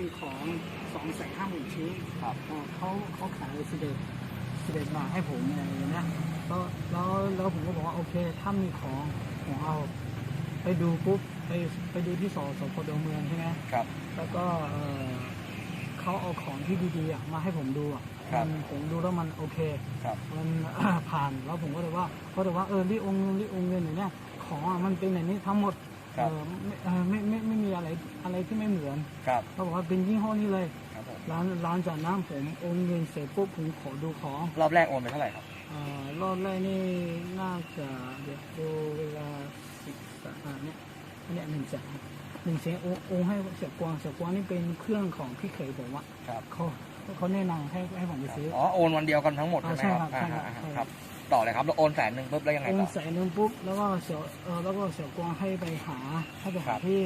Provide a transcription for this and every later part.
มีของสองแสนห้าหมื่นชิ้นครับเอ่อเขาเขาขายสิบเอ็ดสิบเอ็ดบาทให้ผมอะไรอย่างเงี้ยแล้วแล้วแล้วผมก็บอกว่าโอเค ถ้ามีของผมเอา ไปดูปุ๊บไปไปดูที่สสพดเมืองใช่ไหมครับ แล้วก็เอ่อเขาเอาของที่ดีๆอะมาให้ผมดูอะครับ มันผมดูแล้วมันโอเค ครับ มัน ผ่านแล้วผมก็เลยว่าเขาเลยว่าเออรีโองเงินรีโองเงินอย่างเนี้ยของอะมันเป็นอย่างนี้ทั้งหมด ครัเอบอไม่เออไม่ไม่ไม่มีอะไรอะไรที่ไม่เหมือนครับเขาบอกว่าเป็นยี่ห้อนี้เลย ครับผมร้านร้านจากนั้นผมโอนเงินเสร็จปุ๊บผมขอดูของรอบแรกโอนไปเท่าไหร่ครับเอ่อรอบแรกนี่น่าจะเดี๋ยวดูเวลาสิบสามเนี่ยอันเนี้ยหนึ่งแสนหนึ่งแสนโอนโอนให้เสียกวางเสียกวางนี่เป็นเครื่องของพี่เขยผมอะครับเขาเขาแนะนำให้ให้ผมไปซื้อ อ๋อโอนวันเดียวกันทั้งหมดอ่าใช่ไหมครับใช่ครับอ่าใช่ครับครับ ต่อเลยครับเราโอนแสนหนึ่งปุ๊บแล้วยังไงโอนต่อแสนหนึงปุ๊บแล้วก็เสียเออแล้วก็เสียกวางให้ไปหาให้ไปครัหาบที่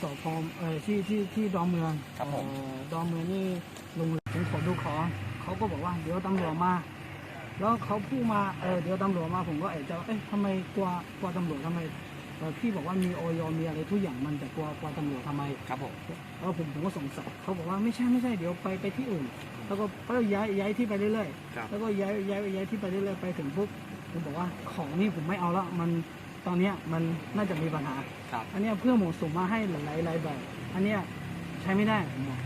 สพเออที่ที่ที่ดอนเมืองครับผม เอ่อดอนเมืองนี่ลงผมขอดูของเขาก็บอกว่าเดี๋ยวตำรวจมา แล้วเขาพูดมาเออเดี๋ยวตำรวจมาผมก็เอะใจว่าเอ๊ะทำไมกลัวกลัวตำรวจทำไมเออ พี่บอกว่ามีออยมีอะไรทุกอย่างมันแต่กลัวกลัวตำรวจทำไมครับผมแล้วผมผมก็สงสัยเขาบอกว่าไม่ใช่ไม่ใช่เดี๋ยวไปไปที่อื่น แล้วก็ก็ย้ายย้ายที่ไปเรื่อยครับๆแล้วก็ย้ายย้ายย้ายที่ไปเรื่อยๆไปถึงปุ๊บผมบอกว่าของนี่ผมไม่เอาละมันตอนเนี้ยมันน่าจะมีปัญหาครับอันเนี้ยเพื่อนผมส่งมาให้หลายๆหลายแบบอันเนี้ยใช้ไม่ได้ผมบอก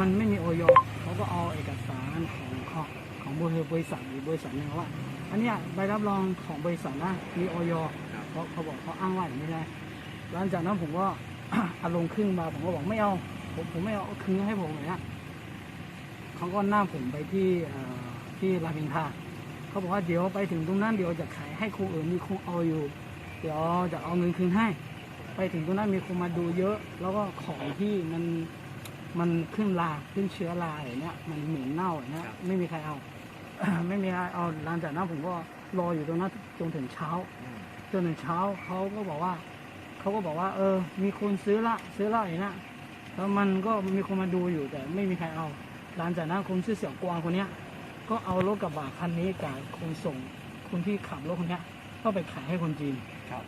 มันไม่มีออยเขาก็เอาเอกสารของของของบริษัทบริษัทหรือบริษัทหนึงว่า อันเนี้ยใบรับรองของบริษัทนะมีออยครับ เขาเขาบอกเขาอ้างว่าอย่างนี้นะหลังจากนั้นผมก็อารมณ์ขึ้นมาผมก็บอกไม่เอา ผมผมไม่เอาเอาคืนให้ผมเลยนะเขาก็หน้าผมไปที่เอ่อที่รามอินทราเขาบอกว่าเดี๋ยวไปถึงตรงนั้นเดี๋ยวจะขายให้ครูอื่นมีครูเอาอยู่ เดี๋ยวจะเอาเงินคืนให้ ไปถึงตรงนั้นมีคนมาดูเยอะ แล้วก็ของที่มันมันขึ้นราขึ้นเชื้อราอย่างเนี้ยมันเหม็นเน่าอย่างเนี้ยครับไม่มีใครเอา ไม่มีใครเอาหลังจากนั้นผมก็รออยู่ตรงนั้นจนถึงเช้าอืม จนถึงเช้าเขาก็บอกว่าเขาก็บอกว่า เออ มีคนซื้อละ ซื้อละอย่างเนี้ยแล้วมันก็มีคนมาดูอยู่แต่ไม่มีใครเอา หลังจากนั้นคนชื่อเสี่ยวกวางคนเนี้ย ก็เอารถกระบะคันนี้กับคนส่งคนที่ขับรถคนเนี้ย ก็ไปขายให้คนจีนครับ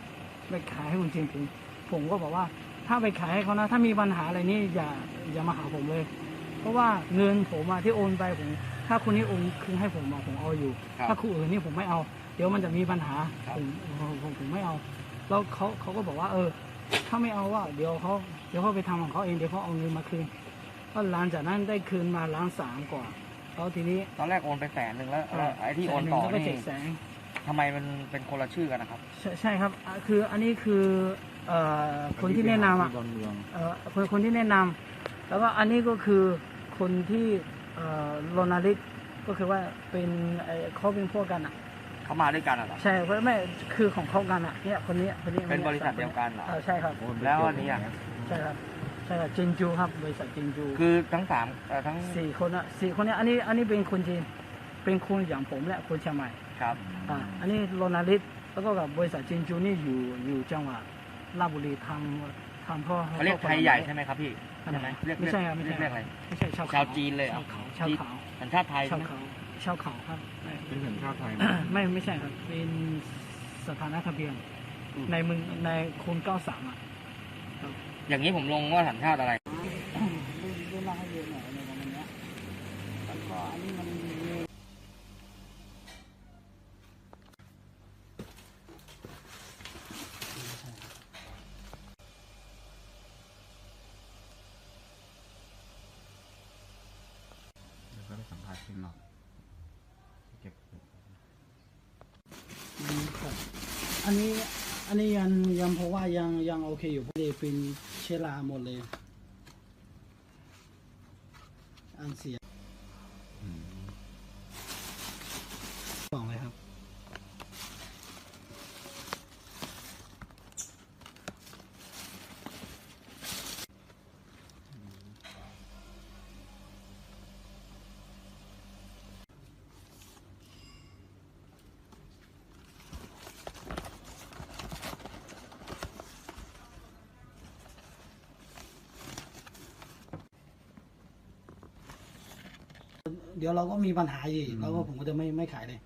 ไปขายให้คนจีนผมผมก็บอกว่า ถ้าไปขายให้เขานะ ถ้ามีปัญหาอะไรนี่อย่าอย่ามาหาผมเลย เพราะว่าเงินผมอะที่โอนไปผม ถ้าคนนี้โอนคืนให้ผมอะผมเอาอยู่ ครับถ้าคนอื่นนี่ผมไม่เอา เดี๋ยวมันจะมีปัญหาครับ ผมผมผมผมไม่เอา แล้วเขาเขาก็บอกว่า เออ ถ้าไม่เอาว่า เดี๋ยวเขาเดี๋ยวเขาไปทำของเขาเองเดี๋ยวเขาเอาเงินมาคืนก็หลังจากนั้นได้คืนมาล้านสามกว่าแล้วทีนี้ตอนแรกโอนไปแสนหนึ่งแล้วแล้วไอ้ที่โอนต่อแสหงแล้วก็นี่เจ็ดแสน ทำไมมันเป็นคนละชื่อกันนะครับ ใช่ใช่ครับอะคืออันนี้คือเอ่อคนที่แนะนำอะดอนเมืองเอ่อคนคนที่แนะนำแล้วก็อันนี้ก็คือคนที่เอ่อ โรนาลิกก็คือว่าเป็นไอ้เขาเป็นพวกกันอะ เขามาด้วยกันเหรอใช่ไม่ไม่คือของเขากันอะเนี่ยคนนี้คนนี้เป็นบริษัทเดียวกันเหรอเออใช่ครับแล้วอันนี้อะใช่ครับใช่ครับจินจูครับบริษัทจินจู คือทั้งสามเอ่อทั้งสี่คนอะสี่คนเนี้ยอันนี้อันนี้เป็นคนจีนเป็นคนอย่างผมและคนเชียงใหม่ครับอ่าอันนี้โรนาลิสแล้วก็กับบริษัทจินจูนี่อยู่อยู่จังหวัดราชบุรีทางทางพ่อเขาเรียกไทยใหญ่ใช่ไหมครับพี่ ใช่ใช่ไหมเรียกไม่ใช่ครับไม่เรียใช่กเรียกอะไร ไม่ใช่ชาวเขาชาวจีนเลยเหรอ ชาวเขาชาวเขาสัญชาติไทยใช่ชาวไหมเขาชาวเขาครับไม่เป็นสัญชาติไทยไหมไม่ไม่ใช่ครับ เป็นสถานะทะเบียนในมึงในคุณเก้าสามอะอย่างนี้ผมลงว่าสัญชาติอะไรเล่าให้เรียนหน่อยในวันนี้แล้วก็อันนี้มันมี เดี๋ยวก็ เนาษณ์ขึ้นหน่อยเก็บมีของอันนี้อันนี้ยังยังเพราะว่ายังยังโอเคอยู่เพราะเลยเป็นเชื้อราหมดเลย อันเสีย อืม กล่องเลยครับ เดี๋ยวเราก็มีปัญหาอีกแล้วก็ผมก็จะไม่ไม่ขายเลย